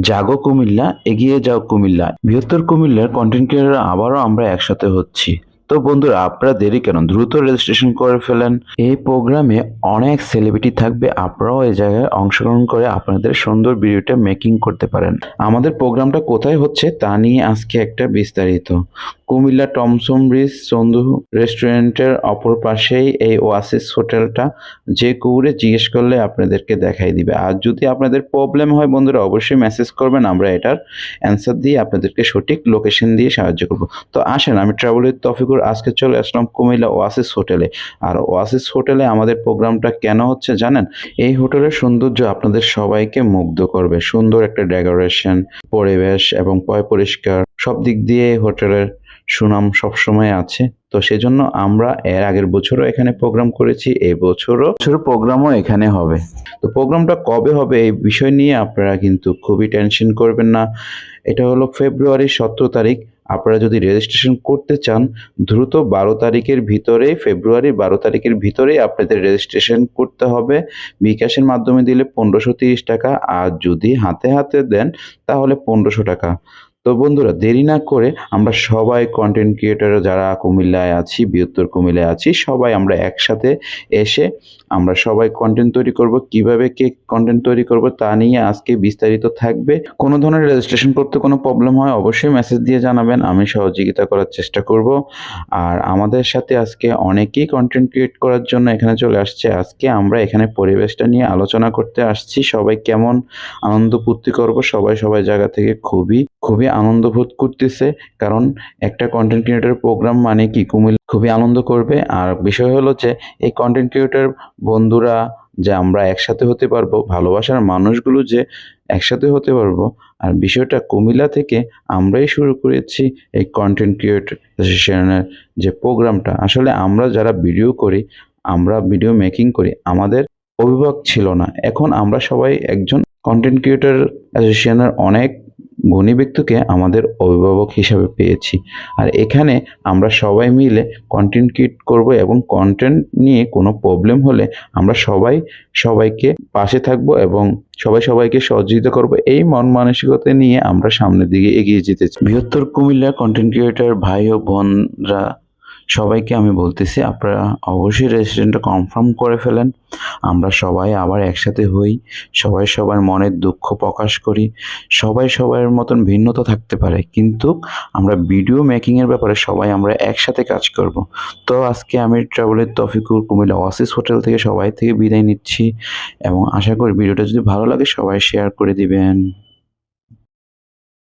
জাগো কুমিল্লা এগিয়ে যাও কুমিল্লা। বৃহত্তর কুমিল্লার কন্টেন্ট ক্রিয়েটার আবারও আমরা একসাথে হচ্ছি। তো বন্ধুরা, আপনারা দেরি কেন? দ্রুত রেজিস্ট্রেশন করে ফেলেন। এই প্রোগ্রামে অনেক সেলিব্রিটি থাকবে। আপনারাও এই জায়গায় অংশগ্রহণ করে আপনাদের সুন্দর ভিডিওটা মেকিং করতে পারেন। আমাদের প্রোগ্রামটা কোথায় হচ্ছে তা নিয়ে আজকে একটা বিস্তারিত। কুমিল্লা টমসম ব্রিজ সন্ধু রেস্টুরেন্টের অপর পাশেই এই ওয়াসিস হোটেলটা, যে কৌরে জিজ্ঞেস করলে আপনাদেরকে দেখাই দিবে। আর যদি আপনাদের প্রবলেম হয় বন্ধুরা, অবশ্যই মেসেজ করবেন, আমরা এটার অ্যান্সার দিয়ে আপনাদেরকে সঠিক লোকেশন দিয়ে সাহায্য করব। তো আসেন, আমি ট্রাভেলের তফিকুর আজকে চলে আসলাম কুমিল্লা ওয়াসিস হোটেলে। আর ওয়াসিস হোটেলে আমাদের প্রোগ্রামটা কেন হচ্ছে জানেন? এই হোটেলের সৌন্দর্য আপনাদের সবাইকে মুগ্ধ করবে। সুন্দর একটা ডেকোরেশন, পরিবেশ এবং পয় পরিষ্কার, সব দিক দিয়ে হোটেলের সুনাম সবসময় আছে। তো সেজন্য আমরা এর আগের বছরও এখানে প্রোগ্রাম করেছি, এই বছরও বছর প্রোগ্রামও এখানে হবে। তো প্রোগ্রামটা কবে হবে এই বিষয় নিয়ে আপনারা কিন্তু খুবই টেনশন করবেন না। এটা হলো ফেব্রুয়ারির সতেরো তারিখ। আপনারা যদি রেজিস্ট্রেশন করতে চান, দ্রুত বারো তারিখের ভিতরে ফেব্রুয়ারি বারো তারিখের ভিতরেই আপনাদের রেজিস্ট্রেশন করতে হবে। বিকাশের মাধ্যমে দিলে পনেরোশো তিরিশ টাকা, আর যদি হাতে হাতে দেন, তাহলে পনেরোশো টাকা। তো বন্ধুরা, দেরি না করে আমরা সবাই কন্টেন্ট ক্রিয়েটার যারা কুমিল্লায় আছি, বৃহত্তর কুমিল্লায় আছি, সবাই আমরা একসাথে এসে আমরা সবাই কন্টেন্ট তৈরি করব, কীভাবে কে কন্টেন্ট তৈরি করব তা নিয়ে আজকে বিস্তারিত থাকবে। কোনো ধরনের রেজিস্ট্রেশন করতে কোনো প্রবলেম হয় অবশ্যই মেসেজ দিয়ে জানাবেন, আমি সহযোগিতা করার চেষ্টা করব। আর আমাদের সাথে আজকে অনেকেই কন্টেন্ট ক্রিয়েট করার জন্য এখানে চলে আসছে। আজকে আমরা এখানে পরিবেশটা নিয়ে আলোচনা করতে আসছি। সবাই কেমন আনন্দ ফুর্তি করব, সবাই সবাই জায়গা থেকে খুবই খুবই আনন্দ বোধ করতেছে। কারণ একটা কন্টেন্ট ক্রিয়েটার প্রোগ্রাম মানে কি? কুমিল্লা খুবই আনন্দ করবে। আর বিষয় হলো যে, এই কন্টেন্ট ক্রিয়েটার বন্ধুরা যে আমরা একসাথে হতে পারব, ভালোবাসার মানুষগুলো যে একসাথে হতে পারব, আর বিষয়টা কুমিল্লা থেকে আমরাই শুরু করেছি এই কন্টেন্ট ক্রিয়েটর অ্যাসোসিয়েশনের যে প্রোগ্রামটা। আসলে আমরা যারা ভিডিও করি, আমরা ভিডিও মেকিং করি, আমাদের অভিভাবক ছিল না। এখন আমরা সবাই একজন কন্টেন্ট ক্রিয়েটর অ্যাসোসিয়েশনের অনেক গুণী ব্যক্তিকে আমাদের অভিভাবক হিসাবে পেয়েছি। আর এখানে আমরা সবাই মিলে কন্টেন্ট ক্রিয়েট করব এবং কন্টেন্ট নিয়ে কোনো প্রবলেম হলে আমরা সবাই সবাইকে পাশে থাকব এবং সবাই সবাইকে সহযোগিতা করব। এই মন মানসিকতা নিয়ে আমরা সামনের দিকে এগিয়ে যেতে বৃহত্তর কুমিল্লা কন্টেন্ট ক্রিয়েটার ভাই ও বোনরা সবাইকে আমি বলতেছি, আপনারা অবশ্যই রেজিস্ট্রেশনটা কনফার্ম করে ফেলেন। আমরা সবাই আবার একসাথে হই, সবাই সবার মনের দুঃখ প্রকাশ করি, সবাই সবার মতন ভিন্নতা থাকতে পারে। কিন্তু আমরা ভিডিও মেকিংয়ের ব্যাপারে সবাই আমরা একসাথে কাজ করব। তো আজকে আমি ট্রাভেলের তফিকুর কুমিল্লা ওয়াসিস হোটেল থেকে সবাই থেকে বিদায় নিচ্ছি এবং আশা করি ভিডিওটা যদি ভালো লাগে সবাই শেয়ার করে দিবেন।